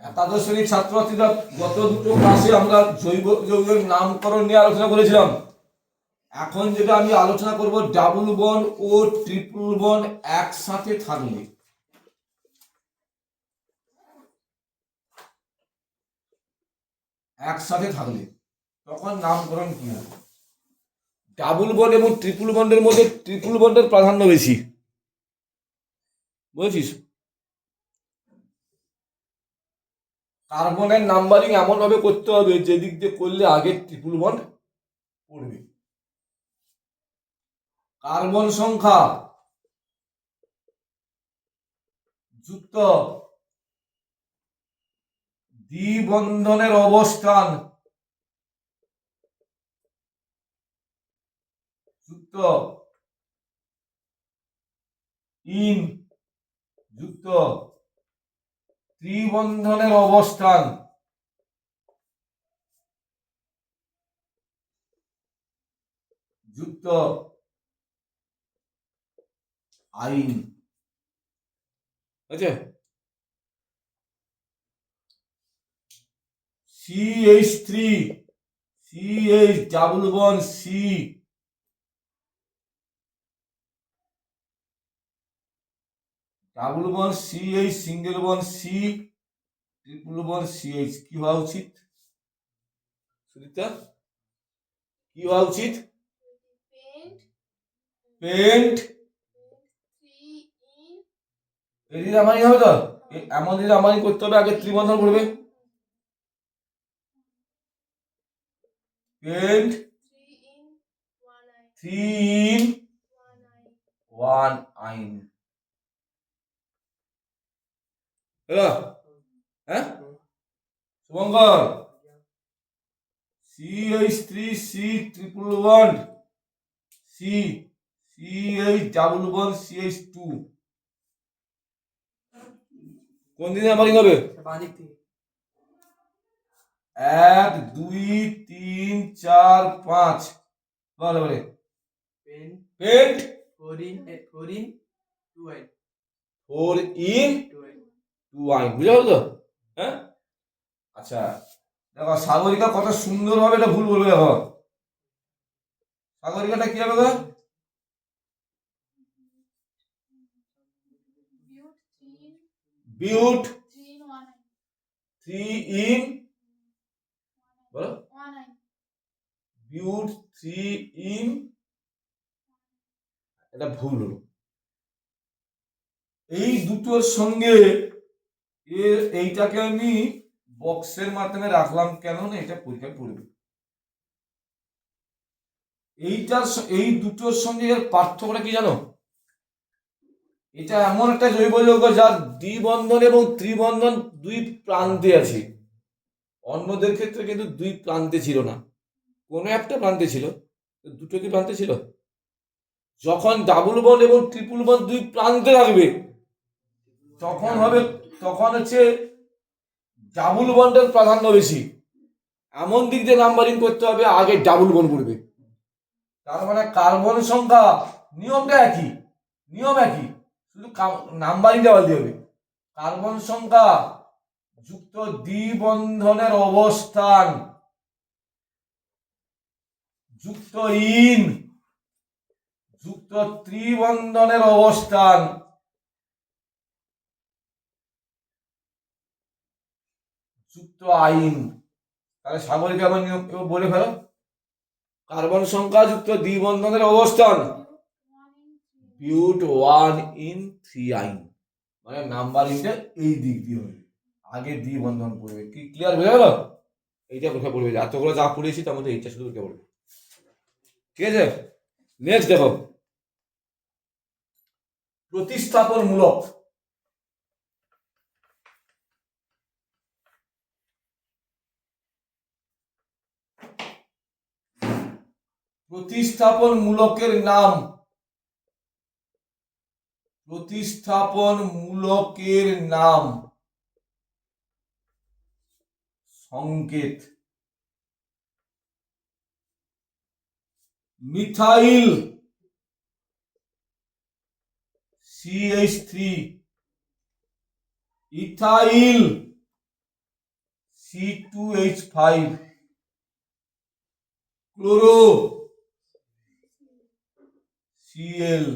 একাদশ শ্রেণির ছাত্রছাত্রীরা গত দুটো ক্লাসে আমরা জৈব যৌগের নামকরণ নিয়ে আলোচনা করেছিলাম। এখন যেটা আমি আলোচনা করব ডাবল বন ও ট্রিপল বন একসাথে থাকলে। একসাথে থাকলে, তখন নামকরণ কি হবে? ডাবল বন্ড এবং ট্রিপল বন্ডের মধ্যে ট্রিপল বন্ডের প্রাধান্য বেশি। বুঝেছিস? কার্বনের নাম্বারিং এমনভাবে করতে হবে যে দিক দিয়ে করলে আগে ট্রিপল বন্ড পড়বে। কার্বন সংখ্যা যুক্ত দ্বিবন্ধনের অবস্থান যুক্ত ইন যুক্ত ত্রিবন্ধনের অবস্থান। যুক্ত। আইন। আছে C H three C H double one C double bond C H single bond C triple bond C H কি হওয়া উচিত? সুরিতা কি হওয়া উচিত? পেন্ট এদিন আমারই হবে তো? এমন দিন আমারই করতে হবে আগে ত্রিবন্ধন করবে pent three ene one yne hello হ্যাঁ? Shubhankar. C H three C triple one C C H double one C H two কোন দিনে আমারই হবে? এক দুই তিন চার পাঁচ। বলে বলে। Pen pent four ene four ene two four ene two two yne বুঝা তো হ্যাঁ? আচ্ছা দেখো, সাগরিকা কত সুন্দরভাবে এটা ভুল বলবে, দেখো। সাগরিকাটা কি হবে বিউট থ্রি ইন বলো। বিউট থ্রি ইন এটা ভুল এই দুটোর সঙ্গে এইটাকে আমি বক্সের মাধ্যমে রাখলাম কেন না, এটা পরীক্ষায় পড়বে। এইটার এই দুটোর সঙ্গে এর পার্থক্যটা কি জানো? এটা এমন একটা জৈব যৌগ যার দ্বিবন্ধন এবং ত্রিবন্ধন দুই প্রান্তে আছে। অন্যদের ক্ষেত্রে কিন্তু দুই প্রান্তে ছিল না। কোনো একটা প্রান্তে ছিল দুটো কি প্রান্তে ছিল? যখন ডাবল বন এবং ট্রিপল বন দুই প্রান্তে থাকবে, তখন হবে তখন হচ্ছে ডাবল বন্ডের প্রাধান্য বেশি। এমন দিক দিয়ে নাম্বারিং করতে হবে, আগে ডাবল বন করবে। তার মানে কার্বন সংখ্যা নিয়মটা একই, নিয়ম একই। শুধু নাম্বারিংটা বলতে হবে। কার্বন সংখ্যা যুক্ত দ্বিবন্ধনের অবস্থান। যুক্ত ইন, যুক্ত ত্রিবন্ধনের অবস্থান। যুক্ত আইন। তাহলে সাগরিক আমার নিয়ম বলে ফেলো? কার্বন সংখ্যা যুক্ত দ্বিবন্ধনের অবস্থান। বিউট ওয়ান ইন থ্রি আইন। মানে নাম্বারিংটা এই দিক দিয়ে হবে। আগে দ্বিবন্ধন পড়বে। কি ক্লিয়ার হয়ে গেল? এইটা পরীক্ষা পড়বে। এতগুলো যা পড়েছি, তার মধ্যে এইটা শুধু পরীক্ষা পড়বে। ঠিক আছে? নেক্সট দেখো। প্রতিস্থাপন প্রতিস্থাপন মূলকের নাম। প্রতিস্থাপন মূলকের নাম। সংকেত। Methyl. CH three. Ethyl. C two H five. Chloro. CL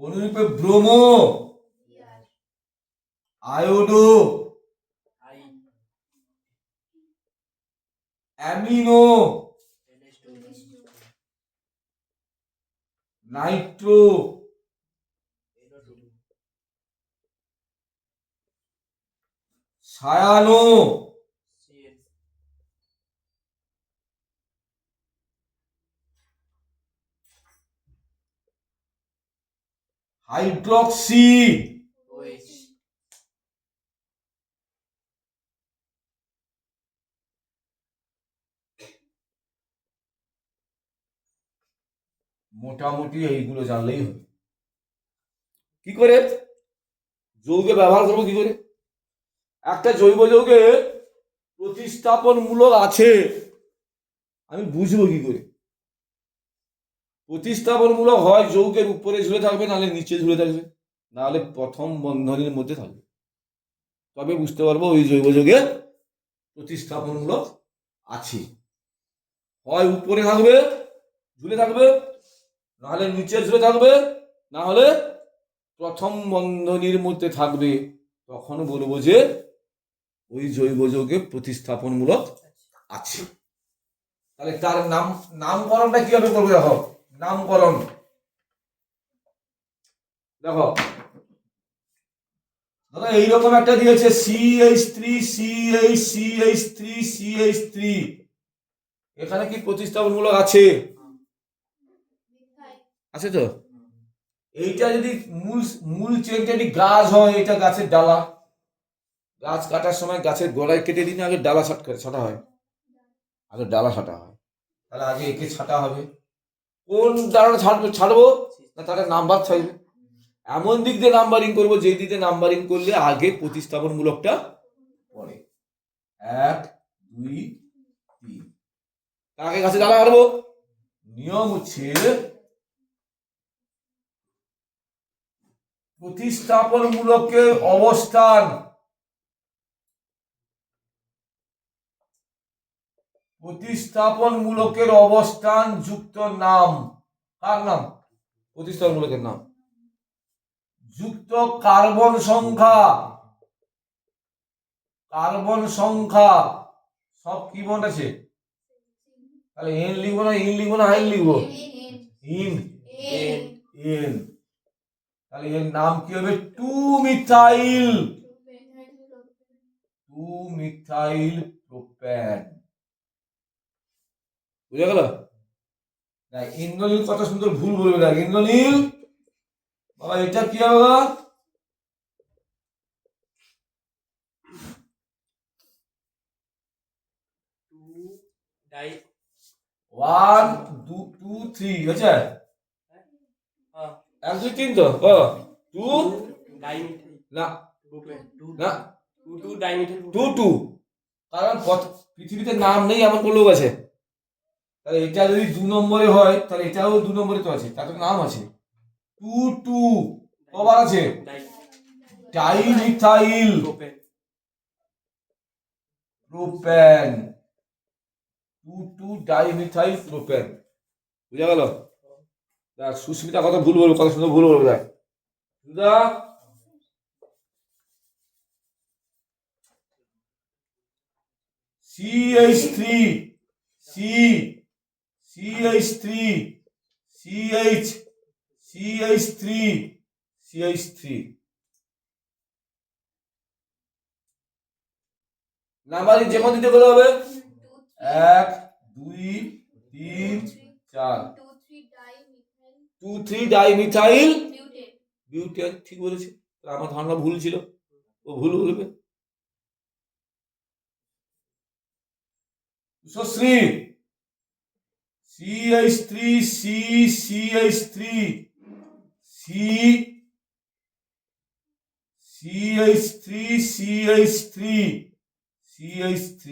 অনুরূপে bromo iodo. Amino. Nitro. Cyano. Hydroxy. মোটামুটি এইগুলো জানলেই হবে। কি করে? যৌগে ব্যবহার করব কি করে? একটা জৈব যৌগে প্রতিস্থাপনমূলক আছে। আমি বুঝব কি করে? প্রতিস্থাপনমূলক হয়, যৌগের উপরে ঝুলে থাকবে, নাহলে নিচে ঝুলে থাকবে, নাহলে প্রথম বন্ধনীর মধ্যে থাকবে। তবে বুঝতে পারব ওই জৈব যৌগে প্রতিস্থাপনমূলক আছে। হয় উপরে থাকবে, ঝুলে থাকবে, নাহলে নিচে ঝুলে থাকবে না হলে প্রথম বন্ধনীর মধ্যে থাকবে। তখন বলব যে ওই জৈব যৌগে প্রতিস্থাপনমূলক আছে। তাহলে তার নাম, নামকরণটা কীভাবে করবে দেখো? নামকরণ। দেখো। দাদা, এইরকম একটা দিয়েছে C H three C H C H three C H three এখানে কি প্রতিস্থাপনমূলক আছে? আছে তো? এইটা যদি মূল মূল চেনটা যদি গাছ হয়, এটা গাছের ডালা। গাছ কাটার সময় গাছের গোড়ায় কেটে দিন, আগে ডালা ছাট, ছাটা হয়। আগে ডালা ছাটা হয়। তাহলে আগে একে ছাটা হবে। কোন ডালাটা ছাড়বো ছাড়বো? না, তাহলে নাম্বার থাকবে এমন দিক দিয়ে নাম্বারিং করব, যেই দিকে নাম্বারিং করলে আগে প্রতিস্থাপনমূলকটা পড়ে। এক, দুই, তিন। তার আগে গাছে ডালা কাটবো নিয়ম হচ্ছে প্রতিস্থাপনমূলকের অবস্থান। প্রতিস্থাপনমূলকের অবস্থান যুক্ত নাম। কার নাম? প্রতিস্থাপনমূলকের নাম। যুক্ত কার্বন সংখ্যা। কার্বন সংখ্যা। সব কি বন্ড আছে? তাহলে এন লিখব না ইন লিখব না আইন লিখব? ইন. এন তাহলে এর নাম কি হবে? Two methyl. Two methyl propane. বুঝা গেল না ইন্দ্রনীল কত সুন্দর ভুল বলবে না ইন্দ্রনীল বাবা এটা কি হবে বাবা? ওয়ান টু টু থ্রি হয়েছে. এক দুই তিন তো টু না. টু টু কারণ পথ- পৃথিবীতে নাম নেই এমন কোনো লোক আছে তাহলে এটা যদি দু নম্বরে হয়, তাহলে এটাও দু নম্বরে তো আছে, তার তো নাম আছে। টু টু, কবার আছে? Dimethyl propane two two dimethyl propane বুঝা গেল? দেখ সুস্মিতা কথা ভুল বলব কথা শুনতে ভুল বলব দেখ সুদা three C CH3 CH CH3 CH3 numbering যে মধ্যে দিতে হবে। এক, দুই, তিন, চার। টু থ্রি ডাইমিথাইল বিউটেন ঠিক বলেছে। আমার ধারণা ভুল ছিল। ও ভুল বলবে। Shri CH3, C, CH3, C, CH3, CH3, CH3.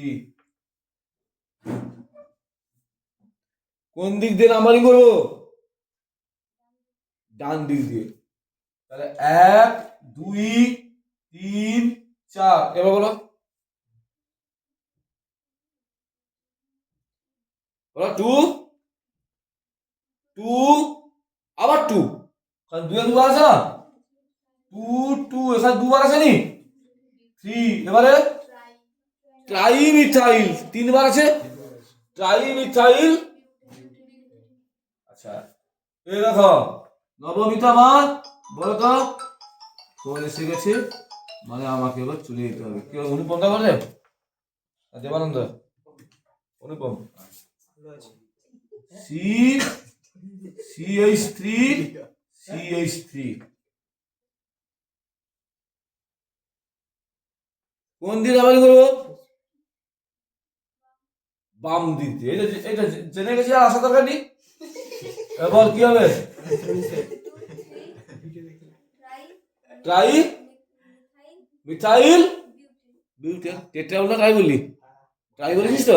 কোন দিক দিয়ে নাম্বারিং করব? ডান দিক দিয়ে। তাহলে এক দুই তিন চার। এবার বলো। বলো টু টু আবার টু কারণ দুয়ে দুবার আছে না? টু টু এখানে দুবার আছে নি? থ্রি এবারে? ট্রাই মিথাইল তিনবার আছে? ট্রাই মিথাইল আচ্ছা এই দেখো, নবমিতা মা বলো তো ফোন এসে গেছে? মানে আমাকে এবার চলে যেতে হবে। কি অনুপম দা বলে? Debananda? Anupam? C C H three, C H three. কোন দিন আবার করব? বাম দিক দিয়ে। এটা এটা জেনে গেছি আসা দরকার নেই। এবার কি হবে? ট্রাই? মিথাইল? বিউটেন টেট্রা বললে ট্রাই বললি ট্রাই বলেছিস তো?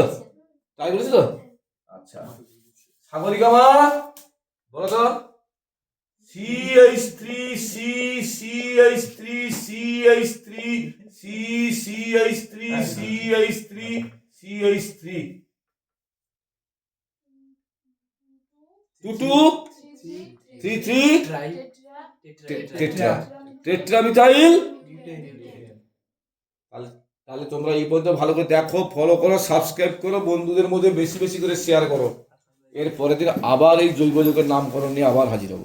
ট্রাই বলেছিস তো? আচ্ছা। সাগরিকা মা? বলো তো। C H three C C H three C H three C C H three C H three C H three two two three three tetra tetra methyl তাহলে তাহলে তোমরা এই পর্যন্ত ভালো করে দেখো ফলো করো সাবস্ক্রাইব করো, বন্ধুদের মধ্যে বেশি বেশি করে শেয়ার করো। এর পরের দিন আবার এই জৈব যুগের নামকরণ নিয়ে আবার হাজির হব।